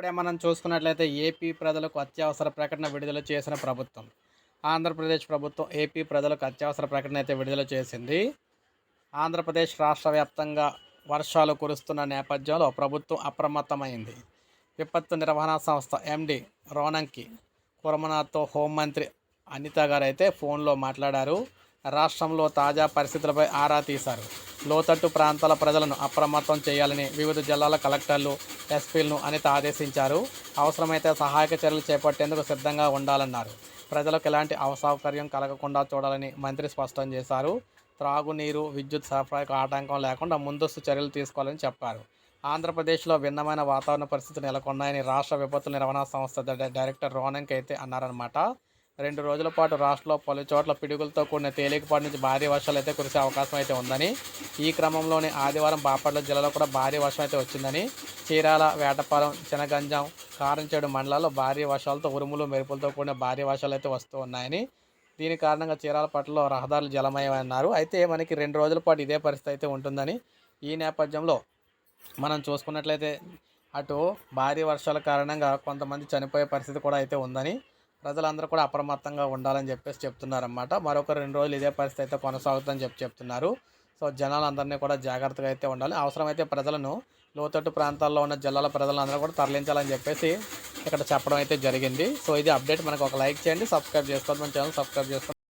ఇప్పుడే మనం చూసుకున్నట్లయితే ఏపీ ప్రజలకు అత్యవసర ప్రకటన విడుదల చేసిన ప్రభుత్వం. ఆంధ్రప్రదేశ్ ప్రభుత్వం ఏపీ ప్రజలకు అత్యవసర ప్రకటన అయితే విడుదల చేసింది. ఆంధ్రప్రదేశ్ రాష్ట్ర వ్యాప్తంగా వర్షాలు కురుస్తున్న నేపథ్యంలో ప్రభుత్వం అప్రమత్తమైంది. విపత్తు నిర్వహణ సంస్థ ఎండి రోనంకి కురమనాథ్తో హోంమంత్రి అనిత గారు అయితే ఫోన్లో మాట్లాడారు. రాష్ట్రంలో తాజా పరిస్థితులపై ఆరా తీశారు. లోతట్టు ప్రాంతాల ప్రజలను అప్రమత్తం చేయాలని వివిధ జిల్లాల కలెక్టర్లు ఎస్పీలను అనిత ఆదేశించారు. అవసరమైతే సహాయక చర్యలు చేపట్టేందుకు సిద్ధంగా ఉండాలన్నారు. ప్రజలకు ఎలాంటి అసౌకర్యం కలగకుండా చూడాలని మంత్రి స్పష్టం చేశారు. త్రాగునీరు విద్యుత్ సరఫరాకు ఆటంకం లేకుండా ముందస్తు చర్యలు తీసుకోవాలని చెప్పారు. ఆంధ్రప్రదేశ్లో భిన్నమైన వాతావరణ పరిస్థితులు నెలకొన్నాయని రాష్ట్ర విపత్తుల నిర్వహణ సంస్థ డైరెక్టర్ రోనంక్ అయితే అన్నారనమాట రెండు రోజుల పాటు రాష్ట్రంలో పలు చోట్ల పిడుగులతో కూడిన తేలికపాటి నుంచి భారీ వర్షాలు అయితే కురిసే అవకాశం అయితే ఉందని ఈ క్రమంలోనే ఆదివారం బాపట్ల జిల్లాలో కూడా భారీ వర్షం అయితే వచ్చిందని చీరాల వేటపాలెం చినగంజాం కారంచేడు మండలాల్లో భారీ వర్షాలతో ఉరుములు మెరుపులతో కూడిన భారీ వర్షాలు అయితే వస్తూ ఉన్నాయని దీని కారణంగా చీరాల పట్ల రహదారులు జలమయమన్నారు. అయితే మనకి రెండు రోజుల పాటు ఇదే పరిస్థితి అయితే ఉంటుందని ఈ నేపథ్యంలో మనం చూసుకున్నట్లయితే అటు భారీ వర్షాల కారణంగా కొంతమంది చనిపోయే పరిస్థితి కూడా అయితే ఉందని ప్రజలందరూ కూడా అప్రమత్తంగా ఉండాలని చెప్పేసి చెప్తున్నారన్నమాట. మరొక రెండు రోజులు ఇదే పరిస్థితి అయితే కొనసాగుతుందని చెప్పి చెప్తున్నారు. సో జనాలందరినీ కూడా జాగ్రత్తగా అయితే ఉండాలి. అవసరమైతే ప్రజలను లోతట్టు ప్రాంతాల్లో ఉన్న జిల్లాల ప్రజలందరూ కూడా తరలించాలని చెప్పేసి ఇక్కడ చెప్పడం అయితే జరిగింది. సో ఇది అప్డేట్. మనకు ఒక లైక్ చేయండి. సబ్స్క్రైబ్ చేసుకోవద్దు. మన ఛానల్ సబ్స్క్రైబ్ చేసుకోండి